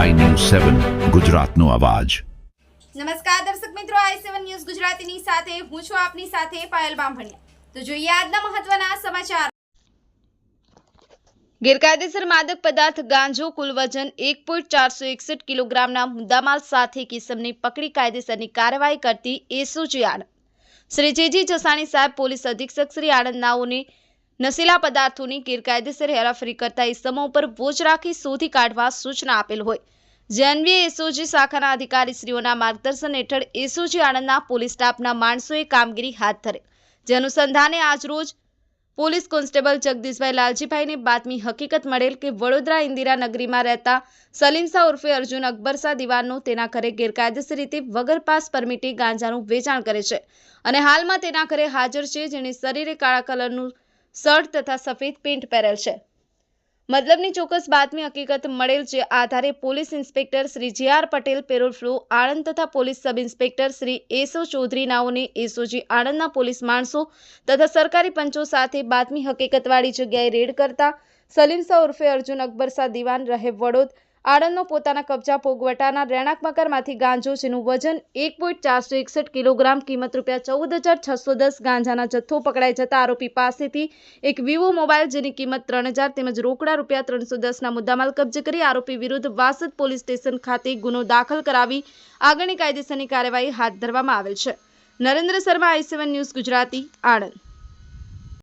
સેવન ગુજરાતનો અવાજ. નમસ્કાર દર્શક મિત્રો આઈ સેવન ન્યૂઝ ગુજરાતીની સાથે હું છું આપની સાથે પાયલ બામભણિયા. તો જોઈએ આજના મહત્વના સમાચાર. ગેરકાયદેસર માદક પદાર્થ ગાંજો કુલ વજન એક પોઈન્ટ ચારસો એકસઠ કિલોગ્રામના મુદ્દામાલ સાથે કિસમની પકડી કાયદેસરની કાર્યવાહી કરતી SOG Anand. Shri J G Jasani સાહેબ પોલીસ અધિક્ષક શ્રી આણંદ નાઓને નશીલા પદાર્થોની ગેરકાયદેસર હેરાફેરી કરતા ઇસમો ઉપર વોચ રાખી શોધી કાઢવા સૂચના આપેલ હોય. જે એસઓજી શાખાના અધિકારીશ્રીઓના માર્ગદર્શન હેઠળ એસઓજી આણંદના પોલીસ સ્ટાફના માણસોએ કામગીરી હાથ ધરે. જે અનુસંધાને આજરોજ પોલીસ કોન્સ્ટેબલ જગદીશભાઈ લાલજીભાઈને બાતમી હકીકત મળેલ કે વડોદરા ઇન્દિરા નગરીમાં રહેતા સલીમસા ઉર્ફે અર્જુન અકબરસા દિવાનનું તેના ઘરે ગેરકાયદેસર રીતે વગર પાસ પરમિટે ગાંજાનું વેચાણ કરે છે. અને હાલમાં તેના ઘરે હાજર છે જેણે શરીરે કાળા કલરનું શર્ટ તથા સફેદ પેન્ટ પહેરેલ છે. મતલબની ચોક્કસ બાતમી હકીકત મળેલ જે આધારે police inspector Shri J R Patel parole furlough, Anand તથા પોલીસ સબ ઇન્સ્પેક્ટર શ્રી એસો ચૌધરી એસોજી આણંદના પોલીસ માણસો તથા સરકારી પંચો સાથે બાતમી હકીકતવાળી જગ્યાએ રેડ કરતા સલીમ સલીમસા ઉર્ફે અર્જુન અકબર શાહ દિવાન રહે વડોદ આણંદનો પોતાના કબજા પોગવટાના રહેણાંક મકરમાંથી ગાંજો, જેનું વજન એક પોઈન્ટ ચારસો એકસઠ કિલોગ્રામ, કિંમત રૂપિયા ચૌદ હજાર છસો દસ ગાંજાના જથ્થો પકડાઈ જતા આરોપી પાસેથી એક વિવો મોબાઈલ, જેની કિંમત ત્રણ હજાર તેમજ રોકડા રૂપિયા ત્રણસો દસના મુદ્દામાલ કબજે કરી આરોપી વિરુદ્ધ વાસદ પોલીસ સ્ટેશન ખાતે ગુનો દાખલ કરાવી આગળની કાયદેસરની કાર્યવાહી હાથ ધરવામાં આવેલ છે. Narendra Sharma, I news Gujarati, Anand.